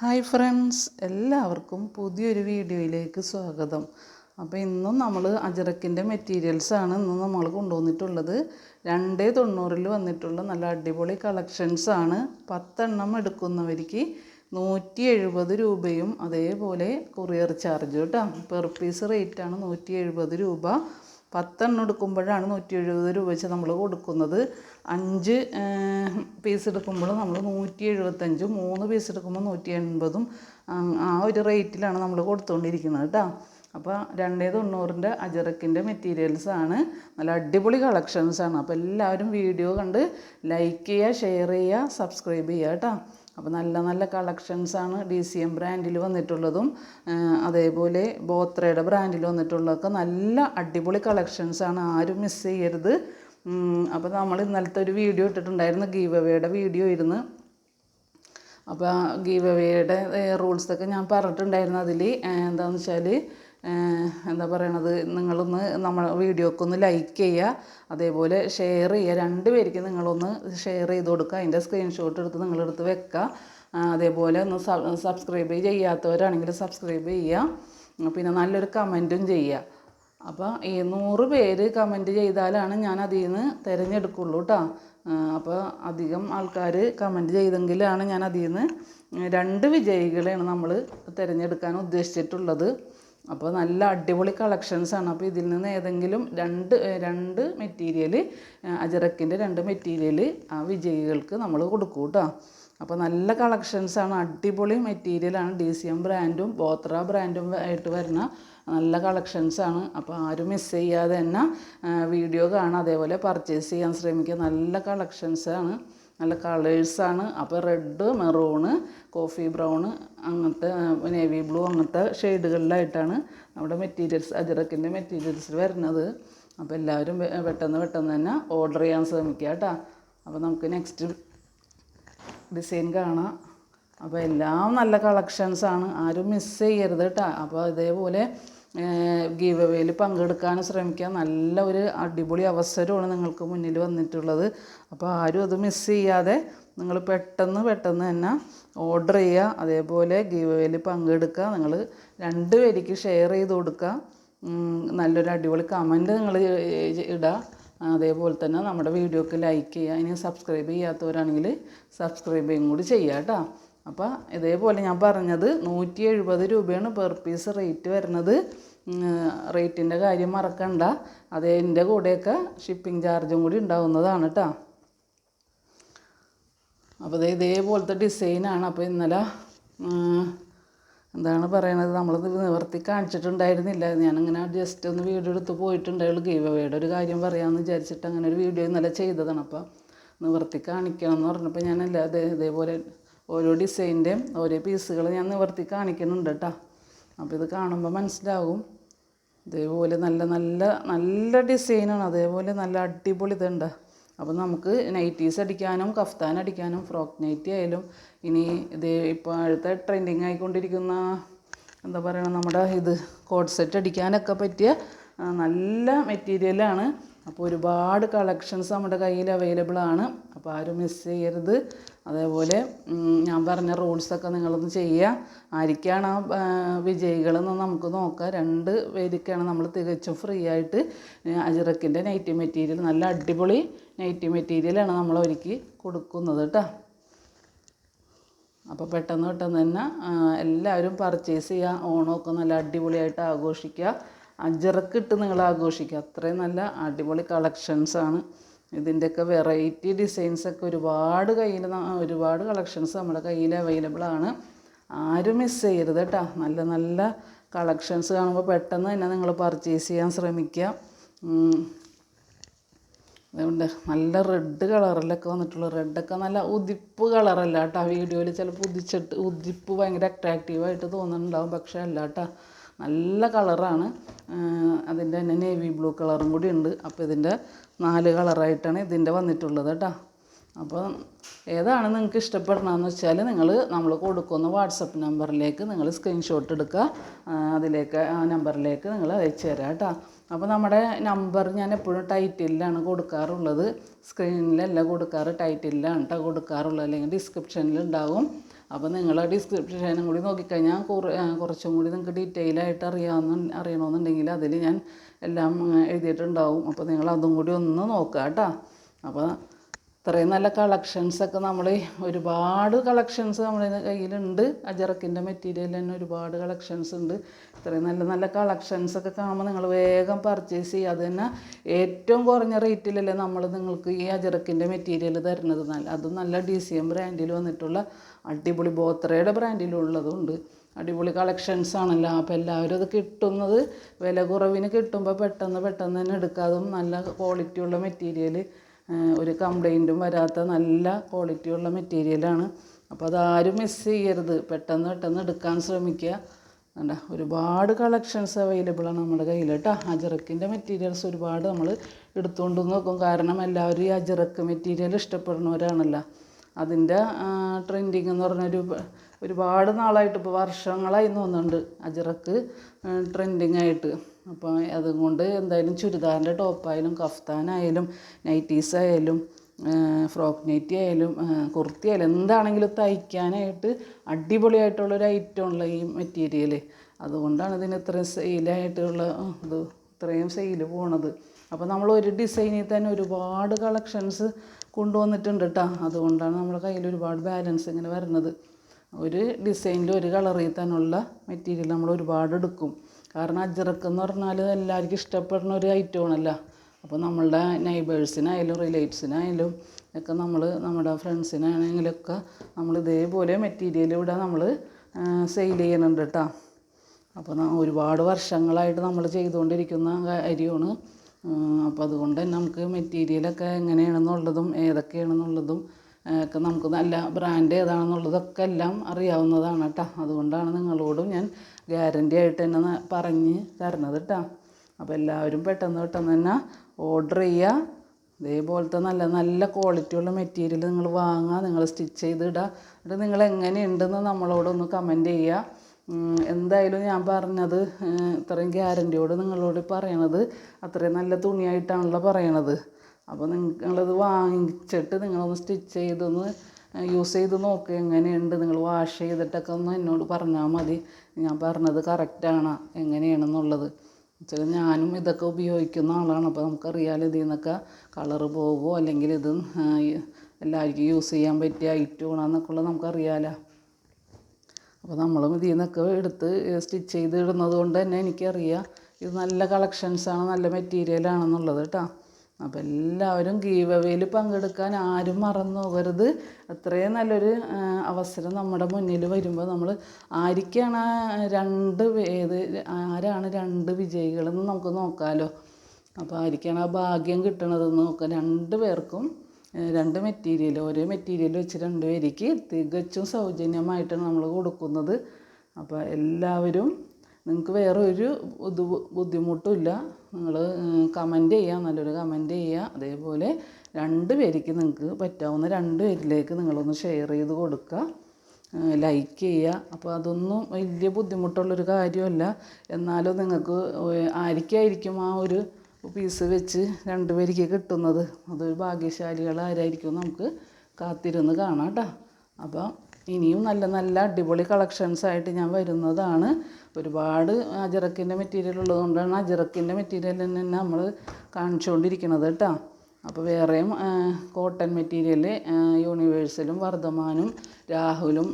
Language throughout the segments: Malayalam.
ഹായ് ഫ്രണ്ട്സ് എല്ലാവർക്കും പുതിയൊരു വീഡിയോയിലേക്ക് സ്വാഗതം. അപ്പോൾ ഇന്നും നമ്മൾ അജറക്കിന്റെ മെറ്റീരിയൽസാണ് ഇന്ന് നമ്മൾ കൊണ്ടുവന്നിട്ടുള്ളത്. രണ്ടേ തൊണ്ണൂറിൽ വന്നിട്ടുള്ള നല്ല അടിപൊളി കളക്ഷൻസാണ് പത്തെണ്ണം എടുക്കുന്നവർക്ക് നൂറ്റി എഴുപത് രൂപയും അതേപോലെ കൊറിയർ ചാർജ് കേട്ടോ. പെർ പീസ് റേറ്റാണ് നൂറ്റി എഴുപത് രൂപ. പത്തെണ്ണം എടുക്കുമ്പോഴാണ് നൂറ്റി എഴുപത് രൂപ വെച്ച് നമ്മൾ കൊടുക്കുന്നത്. അഞ്ച് പീസ് എടുക്കുമ്പോൾ നമ്മൾ നൂറ്റി എഴുപത്തഞ്ചും മൂന്ന് പീസ് എടുക്കുമ്പോൾ നൂറ്റി എൺപതും ആ ഒരു റേറ്റിലാണ് നമ്മൾ കൊടുത്തുകൊണ്ടിരിക്കുന്നത് കേട്ടോ അപ്പോൾ രണ്ടേ തൊണ്ണൂറിന്റെ അജറക്കിന്റെ മെറ്റീരിയൽസ് ആണ്. നല്ല അടിപൊളി കളക്ഷൻസ് ആണ്. അപ്പോൾ എല്ലാവരും വീഡിയോ കണ്ട് ലൈക്ക് ചെയ്യുക ഷെയർ ചെയ്യുക സബ്സ്ക്രൈബ് ചെയ്യുക കേട്ടോ അപ്പോൾ നല്ല നല്ല കളക്ഷൻസ് ആണ് ഡി സി എം ബ്രാൻഡിൽ വന്നിട്ടുള്ളതും അതേപോലെ ബോത്രയുടെ ബ്രാൻഡിൽ വന്നിട്ടുള്ളതൊക്കെ നല്ല അടിപൊളി കളക്ഷൻസ് ആണ്. ആരും മിസ് ചെയ്യരുത്. അപ്പോൾ നമ്മൾ ഇന്നലത്തെ ഒരു വീഡിയോ ഇട്ടിട്ടുണ്ടായിരുന്നു ഗീവ് അവയുടെ വീഡിയോ ഇരുന്ന് അപ്പോൾ ഗീവ് അവയുടെ റൂൾസൊക്കെ ഞാൻ പറഞ്ഞിട്ടുണ്ടായിരുന്നു അതിൽ എന്താണെന്ന് വെച്ചാൽ എന്താ പറയണത്? നിങ്ങളൊന്ന് നമ്മൾ വീഡിയോക്ക് ഒന്ന് ലൈക്ക് ചെയ്യുക അതേപോലെ ഷെയർ ചെയ്യുക രണ്ട് പേർക്ക് നിങ്ങളൊന്ന് ഷെയർ ചെയ്ത് കൊടുക്കുക അതിന്റെ സ്ക്രീൻഷോട്ട് എടുത്ത് നിങ്ങളെടുത്ത് വെക്കുക അതേപോലെ ഒന്ന് സബ്സ്ക്രൈബ് ചെയ്യാത്തവരാണെങ്കിൽ സബ്സ്ക്രൈബ് ചെയ്യുക പിന്നെ നല്ലൊരു കമന്റും ചെയ്യുക അപ്പോൾ ഈ നൂറ് പേര് കമന്റ് ചെയ്താലാണ് ഞാൻ അതിൽ നിന്ന് തിരഞ്ഞെടുക്കുള്ളൂ കേട്ടോ അപ്പോൾ അധികം ആൾക്കാർ കമന്റ് ചെയ്തെങ്കിലാണ് ഞാൻ അതിൽ നിന്ന് രണ്ട് വിജയികളെയാണ് നമ്മൾ തിരഞ്ഞെടുക്കാൻ ഉദ്ദേശിച്ചിട്ടുള്ളത്. അപ്പോൾ നല്ല അടിപൊളി കളക്ഷൻസ് ആണ്. അപ്പോൾ ഇതിൽ നിന്ന് ഏതെങ്കിലും രണ്ട് രണ്ട് മെറ്റീരിയൽ അജറക്കിന്റെ രണ്ട് മെറ്റീരിയൽ ആ വിജയികൾക്ക് നമ്മൾ കൊടുക്കും കേട്ടോ അപ്പോൾ നല്ല കളക്ഷൻസാണ് അടിപൊളി മെറ്റീരിയലാണ് ഡി സി എം ബ്രാൻഡും ബോത്ര ബ്രാൻഡും ആയിട്ട് വരുന്ന നല്ല കളക്ഷൻസാണ് അപ്പോൾ ആരും മിസ് ചെയ്യാതെ തന്നെ വീഡിയോ കാണാം. അതേപോലെ പർച്ചേസ് ചെയ്യാൻ ശ്രമിക്കുക. നല്ല കളക്ഷൻസാണ് നല്ല കളേഴ്സാണ് അപ്പോൾ റെഡ് മെറൂണ് കോഫി ബ്രൗണ് അങ്ങനത്തെ നേവി ബ്ലൂ അങ്ങനത്തെ ഷെയ്ഡുകളിലായിട്ടാണ് നമ്മുടെ മെറ്റീരിയൽസ് അജറക്കിന്റെ മെറ്റീരിയൽസ് വരുന്നത്. അപ്പോൾ എല്ലാവരും പെട്ടെന്ന് പെട്ടെന്ന് തന്നെ ഓർഡർ ചെയ്യാൻ ശ്രമിക്കുക കേട്ടോ. അപ്പോൾ നമുക്ക് നെക്സ്റ്റ് ഡിസൈൻ കാണാം. അപ്പോൾ എല്ലാം നല്ല കളക്ഷൻസാണ് ആരും മിസ് ചെയ്യരുത് കേട്ടോ. അപ്പോൾ ഇതേപോലെ ഗീവ് അവേയിൽ പങ്കെടുക്കാൻ ശ്രമിക്കുക നല്ല ഒരു അടിപൊളി അവസരമാണ് നിങ്ങൾക്ക് മുന്നിൽ വന്നിട്ടുള്ളത്. അപ്പോൾ ആരും അത് മിസ് ചെയ്യാതെ നിങ്ങൾ പെട്ടെന്ന് പെട്ടെന്ന് തന്നെ ഓർഡർ ചെയ്യുക അതേപോലെ ഗീവ് അവേയിൽ പങ്കെടുക്കുക. നിങ്ങൾ രണ്ട് പേർക്ക് ഷെയർ ചെയ്ത് കൊടുക്കുക. നല്ലൊരു അടിപൊളി കമന്റ് നിങ്ങൾ ഇടുക അതേപോലെ തന്നെ നമ്മുടെ വീഡിയോക്ക് ലൈക്ക് ചെയ്യുക. ഇനി സബ്സ്ക്രൈബ് ചെയ്യാത്തവരാണെങ്കിൽ സബ്സ്ക്രൈബ് കൂടി ചെയ്യുക കേട്ടോ. അപ്പോൾ ഇതേപോലെ ഞാൻ പറഞ്ഞത് നൂറ്റി എഴുപത് രൂപയാണ് പെർ പീസ് റേറ്റ് വരുന്നത്. റേറ്റിന്റെ കാര്യം മറക്കണ്ട. അതിന്റെ കൂടെയൊക്കെ ഷിപ്പിംഗ് ചാർജും കൂടി ഉണ്ടാവുന്നതാണ് കേട്ടോ അപ്പോൾ ഇതേപോലത്തെ ഡിസൈനാണ് അപ്പോൾ ഇന്നലെ എന്താണ് പറയണത്? നമ്മളത് നിവർത്തി കാണിച്ചിട്ടുണ്ടായിരുന്നില്ല. ഞാനിങ്ങനെ ജസ്റ്റ് ഒന്ന് വീഡിയോ എടുത്ത് പോയിട്ടുണ്ടായുള്ളൂ ഗീവ് അവയുടെ ഒരു കാര്യം പറയാമെന്ന് വിചാരിച്ചിട്ട് അങ്ങനെ ഒരു വീഡിയോ ഇന്നലെ ചെയ്തതാണ്. അപ്പോൾ നിവർത്തി കാണിക്കണം എന്ന് പറഞ്ഞപ്പോൾ ഞാൻ ഇതേപോലെ ഓരോ ഡിസൈന്റെയും ഓരോ പീസുകൾ ഞാൻ നിവർത്തി കാണിക്കുന്നുണ്ട് കേട്ടോ അപ്പോൾ ഇത് കാണുമ്പോൾ മനസ്സിലാവും. ഇതേപോലെ നല്ല നല്ല നല്ല ഡിസൈനാണ്. അതേപോലെ നല്ല അടിപൊളി ഇതുണ്ട്. അപ്പോൾ നമുക്ക് നൈറ്റീസ് അടിക്കാനും കഫ്താൻ അടിക്കാനും ഫ്രോക്ക് നൈറ്റി ആയാലും ഇനി ഇത് അടുത്ത ട്രെൻഡിങ് ആയിക്കൊണ്ടിരിക്കുന്ന എന്താ പറയുക നമ്മുടെ ഇത് കോഡ് സെറ്റ് അടിക്കാനൊക്കെ പറ്റിയ നല്ല മെറ്റീരിയലാണ്. അപ്പോൾ ഒരുപാട് കളക്ഷൻസ് നമ്മുടെ കയ്യിൽ അവൈലബിൾ ആണ്. അപ്പോൾ ആരും മിസ് ചെയ്യരുത്. അതേപോലെ ഞാൻ പറഞ്ഞ റൂൾസൊക്കെ നിങ്ങളൊന്ന് ചെയ്യുക. ആരിക്കാണ് ആ വിജയികളെന്ന് നമുക്ക് നോക്കാം. രണ്ട് പേർക്കാണ് നമ്മൾ തികച്ചും ഫ്രീ ആയിട്ട് അജിറക്കിന്റെ നൈറ്റി മെറ്റീരിയൽ നല്ല അടിപൊളി നൈറ്റി മെറ്റീരിയലാണ് നമ്മൾ ഒരുക്കി കൊടുക്കുന്നത് കേട്ടോ അപ്പോൾ പെട്ടെന്ന് പെട്ടെന്ന് തന്നെ എല്ലാവരും പർച്ചേസ് ചെയ്യുക ഓണമൊക്കെ നല്ല അടിപൊളിയായിട്ട് ആഘോഷിക്കുക. അജറക്ക് ഇട്ട് നിങ്ങൾ ആഘോഷിക്കുക. അത്രയും നല്ല അടിപൊളി കളക്ഷൻസാണ് ഇതിന്റെയൊക്കെ വെറൈറ്റി ഡിസൈൻസൊക്കെ ഒരുപാട് കയ്യിൽ ഒരുപാട് കളക്ഷൻസ് നമ്മുടെ കയ്യിൽ അവൈലബിൾ ആണ്. ആരും മിസ് ചെയ്യരുത് കേട്ടോ. നല്ല നല്ല കളക്ഷൻസ് കാണുമ്പോൾ പെട്ടെന്ന് തന്നെ നിങ്ങൾ പർച്ചേസ് ചെയ്യാൻ ശ്രമിക്കുക. അതുകൊണ്ട് നല്ല റെഡ് കളറിലൊക്കെ വന്നിട്ടുള്ള റെഡൊക്കെ നല്ല ഉദിപ്പ് കളറല്ല കേട്ടോ. വീഡിയോയിൽ ചിലപ്പോൾ ഉദിച്ചിട്ട് ഉദിപ്പ് ഭയങ്കര അട്രാക്റ്റീവായിട്ട് തോന്നുന്നുണ്ടാവും. പക്ഷേ അല്ല കേട്ടോ. നല്ല കളറാണ് അതിന്റെ തന്നെ നേവി ബ്ലൂ കളറും കൂടി ഉണ്ട്. അപ്പോൾ ഇതിന്റെ നാല് കളറായിട്ടാണ് ഇതിന്റെ വന്നിട്ടുള്ളത് കേട്ടോ. അപ്പോൾ ഏതാണ് നിങ്ങൾക്ക് ഇഷ്ടപ്പെടണമെന്ന് വെച്ചാൽ നിങ്ങൾ നമ്മൾ കൊടുക്കുന്ന വാട്സപ്പ് നമ്പറിലേക്ക് നിങ്ങൾ സ്ക്രീൻഷോട്ട് എടുക്കുക. അതിലേക്ക് ആ നമ്പറിലേക്ക് നിങ്ങൾ അയച്ചു തരാം കേട്ടോ. അപ്പോൾ നമ്മുടെ നമ്പർ ഞാൻ എപ്പോഴും ടൈറ്റിലാണ് കൊടുക്കാറുള്ളത്. സ്ക്രീനിലല്ല കൊടുക്കാറ്. ടൈറ്റിലാണ് കേട്ടോ കൊടുക്കാറുള്ളത്. അല്ലെങ്കിൽ ഡിസ്ക്രിപ്ഷനിൽ ഉണ്ടാകും അപ്പോൾ നിങ്ങൾ ആ ഡിസ്ക്രിപ്ഷനും കൂടി നോക്കിക്കഴിഞ്ഞാൽ കുറേ കുറച്ചും കൂടി നിങ്ങൾക്ക് ഡീറ്റെയിൽ ആയിട്ട് അറിയാവുന്ന അറിയണമെന്നുണ്ടെങ്കിൽ അതിൽ ഞാൻ എല്ലാം എഴുതിയിട്ടുണ്ടാവും. അപ്പോൾ നിങ്ങൾ അതും കൂടി ഒന്ന് നോക്കുക കേട്ടോ അപ്പോൾ ഇത്രയും നല്ല കളക്ഷൻസൊക്കെ നമ്മൾ ഒരുപാട് കളക്ഷൻസ് നമ്മുടെ കയ്യിലുണ്ട്. അജറക്കിന്റെ മെറ്റീരിയൽ തന്നെ ഒരുപാട് കളക്ഷൻസ് ഉണ്ട്. ഇത്രയും നല്ല നല്ല കളക്ഷൻസൊക്കെ കാണുമ്പോൾ നിങ്ങൾ വേഗം പർച്ചേസ് ചെയ്യുക. അത് തന്നെ ഏറ്റവും കുറഞ്ഞ റേറ്റിലല്ലേ നമ്മൾ നിങ്ങൾക്ക് ഈ അജറക്കിന്റെ മെറ്റീരിയൽ തരുന്നത്. നല്ല അതും നല്ല ഡി സി എം ബ്രാൻഡിൽ വന്നിട്ടുള്ള അടിപൊളി ബോത്രയുടെ ബ്രാൻഡിലുള്ളതുണ്ട് അടിപൊളി കളക്ഷൻസ് ആണല്ലോ. അപ്പോൾ എല്ലാവരും അത് കിട്ടുന്നത് വില കുറവിന് കിട്ടുമ്പോൾ പെട്ടെന്ന് പെട്ടെന്ന് തന്നെ എടുക്കാതും നല്ല ക്വാളിറ്റിയുള്ള മെറ്റീരിയൽ ഒരു കംപ്ലൈന്റും വരാത്ത നല്ല ക്വാളിറ്റിയുള്ള മെറ്റീരിയലാണ് അപ്പോൾ അതാരും മിസ് ചെയ്യരുത്. പെട്ടെന്ന് പെട്ടെന്ന് എടുക്കാൻ ശ്രമിക്കുക. കണ്ട? ഒരുപാട് കളക്ഷൻസ് അവൈലബിൾ ആണ് നമ്മുടെ കയ്യിൽ കേട്ടോ. അജറക്കിന്റെ മെറ്റീരിയൽസ് ഒരുപാട് നമ്മൾ എടുത്തുകൊണ്ട് നോക്കും. കാരണം എല്ലാവരും ഈ അജറക്ക് മെറ്റീരിയൽ ഇഷ്ടപ്പെടുന്നവരാണല്ലോ. അതിന്റെ ട്രെൻഡിങ് എന്ന് പറഞ്ഞൊരു ഒരുപാട് നാളായിട്ട് ഇപ്പോൾ വർഷങ്ങളായി തോന്നുന്നുണ്ട് അജറക്ക് ട്രെൻഡിങ് ആയിട്ട്. അപ്പോൾ അതുകൊണ്ട് എന്തായാലും ചുരിദാറിന്റെ ടോപ്പായാലും കഫ്താനായാലും നൈറ്റീസ് ആയാലും ഫ്രോക്ക് നൈറ്റി ആയാലും കുർത്തി ആയാലും എന്താണെങ്കിലും തയ്ക്കാനായിട്ട് അടിപൊളിയായിട്ടുള്ളൊരു ഐറ്റമുള്ള ഈ മെറ്റീരിയൽ അതുകൊണ്ടാണ് ഇതിന് ഇത്രയും സെയിലായിട്ടുള്ള ഇത് ഇത്രയും സെയിൽ പോണത്. അപ്പോൾ നമ്മൾ ഒരു ഡിസൈനിൽ തന്നെ ഒരുപാട് കളക്ഷൻസ് കൊണ്ടുവന്നിട്ടുണ്ട് കേട്ടോ അതുകൊണ്ടാണ് നമ്മുടെ കയ്യിൽ ഒരുപാട് ബാലൻസ് ഇങ്ങനെ വരുന്നത്. ഒരു ഡിസൈനിൽ ഒരു കളറിൽ തന്നെയുള്ള മെറ്റീരിയൽ നമ്മൾ ഒരുപാട് എടുക്കും. കാരണം അജ്രക്ക് എന്ന് പറഞ്ഞാൽ എല്ലാവർക്കും ഇഷ്ടപ്പെടുന്ന ഒരു ഐറ്റം ഐറ്റമാണല്ലോ അപ്പോൾ നമ്മളുടെ നൈബേഴ്സിനായാലും റിലേറ്റീവ്സിനായാലും ഒക്കെ നമ്മൾ നമ്മുടെ ഫ്രണ്ട്സിനാണെങ്കിലൊക്കെ നമ്മൾ ഇതേപോലെ മെറ്റീരിയൽ ഇവിടെ നമ്മൾ സെയിൽ ചെയ്യുന്നുണ്ട് കേട്ടോ അപ്പോൾ ഒരുപാട് വർഷങ്ങളായിട്ട് നമ്മൾ ചെയ്തുകൊണ്ടിരിക്കുന്ന കാര്യമാണ് അപ്പോൾ അതുകൊണ്ട് തന്നെ നമുക്ക് മെറ്റീരിയലൊക്കെ എങ്ങനെയാണെന്നുള്ളതും ഏതൊക്കെയാണെന്നുള്ളതും ഒക്കെ നമുക്ക് നല്ല ബ്രാൻഡ് ഏതാണെന്നുള്ളതൊക്കെ എല്ലാം അറിയാവുന്നതാണ് കേട്ടോ. അതുകൊണ്ടാണ് നിങ്ങളോടും ഞാൻ ഗ്യാരന്റി ആയിട്ട് തന്നെ പറഞ്ഞ് തരണത് കേട്ടോ. അപ്പോൾ എല്ലാവരും പെട്ടെന്ന് പെട്ടെന്ന് തന്നെ ഓർഡർ ചെയ്യുക. ഇതേപോലത്തെ നല്ല നല്ല ക്വാളിറ്റിയുള്ള മെറ്റീരിയൽ നിങ്ങൾ വാങ്ങുക നിങ്ങൾ സ്റ്റിച്ച് ചെയ്ത് ഇടുക. എന്നിട്ട് നിങ്ങൾ എങ്ങനെയുണ്ടെന്ന് നമ്മളോടൊന്ന് കമന്റ് ചെയ്യുക. എന്തായാലും ഞാൻ പറഞ്ഞത് ഇത്രയും ഗ്യാരന്റിയോട് നിങ്ങളോട് പറയണത് അത്രയും നല്ല തുണിയായിട്ടാണല്ലോ പറയണത്. അപ്പോൾ നിങ്ങളത് വാങ്ങിച്ചിട്ട് നിങ്ങളൊന്ന് സ്റ്റിച്ച് ചെയ്തൊന്ന് യൂസ് ചെയ്ത് നോക്കുക എങ്ങനെയുണ്ട്. നിങ്ങൾ വാഷ് ചെയ്തിട്ടൊക്കെ ഒന്ന് എന്നോട് പറഞ്ഞാൽ മതി. ഞാൻ പറഞ്ഞത് കറക്റ്റാണ് എങ്ങനെയാണെന്നുള്ളത്. വെച്ചാൽ ഞാനും ഇതൊക്കെ ഉപയോഗിക്കുന്ന ആളാണ്. അപ്പോൾ നമുക്കറിയാലോ ഇതിൽ നിന്നൊക്കെ കളറ് പോകുമോ അല്ലെങ്കിൽ ഇത് എല്ലാവർക്കും യൂസ് ചെയ്യാൻ പറ്റിയ ഐറ്റമാണെന്നൊക്കെ ഉള്ളത് നമുക്കറിയാലോ. അപ്പോൾ നമ്മളും ഇതിൽ നിന്നൊക്കെ എടുത്ത് സ്റ്റിച്ച് ചെയ്ത് ഇടുന്നത് കൊണ്ട് തന്നെ എനിക്കറിയാം ഇത് നല്ല കളക്ഷൻസാണ് നല്ല മെറ്റീരിയലാണെന്നുള്ളത് കേട്ടോ. അപ്പോൾ എല്ലാവരും ഗീവവേയിൽ പങ്കെടുക്കാൻ ആരും മറന്നു പോകരുത്. അത്രയും നല്ലൊരു അവസരം നമ്മുടെ മുന്നിൽ വരുമ്പോൾ നമ്മൾ ആരിക്കാണ് രണ്ട് ഏത് ആരാണ് രണ്ട് വിജയികളെന്ന് നമുക്ക് നോക്കാമല്ലോ അപ്പോൾ ആരിക്കാണ് ആ ഭാഗ്യം കിട്ടണതെന്ന് നോക്കാം. രണ്ട് പേർക്കും രണ്ട് മെറ്റീരിയൽ ഒരേ മെറ്റീരിയൽ വെച്ച് രണ്ട് പേർക്ക് തികച്ചും സൗജന്യമായിട്ടാണ് നമ്മൾ കൊടുക്കുന്നത്. അപ്പോൾ എല്ലാവരും നിങ്ങൾക്ക് വേറെ ഒരു ബുദ്ധി ബുദ്ധിമുട്ടും ഇല്ല. നിങ്ങൾ കമന്റ് ചെയ്യുക. നല്ലൊരു കമന്റ് ചെയ്യുക. അതേപോലെ രണ്ട് പേർക്ക് നിങ്ങൾക്ക് പറ്റാവുന്ന രണ്ട് പേരിലേക്ക് നിങ്ങളൊന്ന് ഷെയർ ചെയ്ത് കൊടുക്കുക. ലൈക്ക് ചെയ്യുക. അപ്പോൾ അതൊന്നും വലിയ ബുദ്ധിമുട്ടുള്ളൊരു കാര്യമല്ല. എന്നാലും നിങ്ങൾക്ക് ആരിക്കായിരിക്കും ആ ഒരു പീസ് വെച്ച് രണ്ട് പേർക്ക് കിട്ടുന്നത്? അതൊരു ഭാഗ്യശാലികൾ ആരായിരിക്കും നമുക്ക് കാത്തിരുന്ന് കാണാം കേട്ടോ. അപ്പം ഇനിയും നല്ല നല്ല അടിപൊളി കളക്ഷൻസ് ആയിട്ട് ഞാൻ വരുന്നതാണ്. ഒരുപാട് അജറക്കിന്റെ മെറ്റീരിയൽ ഉള്ളതുകൊണ്ടാണ് അജറക്കിന്റെ മെറ്റീരിയൽ തന്നെ നമ്മൾ കാണിച്ചുകൊണ്ടിരിക്കുന്നത് കേട്ടോ. അപ്പോൾ വേറെയും കോട്ടൺ മെറ്റീരിയൽ യൂണിവേഴ്സലും വർദ്ധമാനും രാഹുലും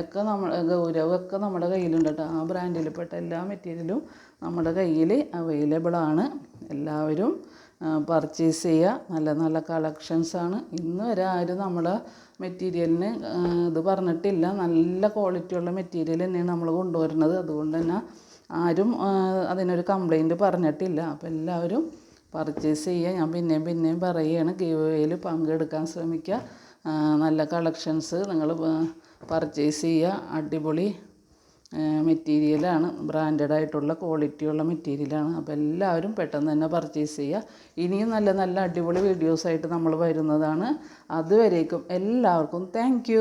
ഒക്കെ നമ്മൾ ഗൗരവും ഒക്കെ നമ്മുടെ കയ്യിലുണ്ട് കേട്ടോ. ആ ബ്രാൻഡിൽപ്പെട്ട എല്ലാ മെറ്റീരിയലും നമ്മുടെ കയ്യിൽ അവൈലബിൾ ആണ്. എല്ലാവരും പർച്ചേസ് ചെയ്യുക. നല്ല നല്ല കളക്ഷൻസാണ് ഇന്ന് വരെ ആരും നമ്മുടെ മെറ്റീരിയലിന് ഇത് പറഞ്ഞിട്ടില്ല. നല്ല ക്വാളിറ്റിയുള്ള മെറ്റീരിയൽ തന്നെയാണ് നമ്മൾ കൊണ്ടുവരുന്നത്. അതുകൊണ്ട് തന്നെ ആരും അതിനൊരു കംപ്ലൈന്റ് പറഞ്ഞിട്ടില്ല. അപ്പോൾ എല്ലാവരും പർച്ചേസ് ചെയ്യുക. ഞാൻ പിന്നെയും പിന്നെയും പറയുകയാണ്. ഗീവേയിൽ പങ്കെടുക്കാൻ ശ്രമിക്കുക. നല്ല കളക്ഷൻസ് നിങ്ങൾ പർച്ചേസ് ചെയ്യുക. അടിപൊളി മെറ്റീരിയലാണ്. ബ്രാൻഡഡ് ആയിട്ടുള്ള ക്വാളിറ്റിയുള്ള മെറ്റീരിയലാണ്. അപ്പോൾ എല്ലാവരും പെട്ടെന്ന് തന്നെ പർച്ചേസ് ചെയ്യുക. ഇനിയും നല്ല നല്ല അടിപൊളി വീഡിയോസായിട്ട് നമ്മൾ വരുന്നതാണ്. അതുവരേക്കും എല്ലാവർക്കും താങ്ക്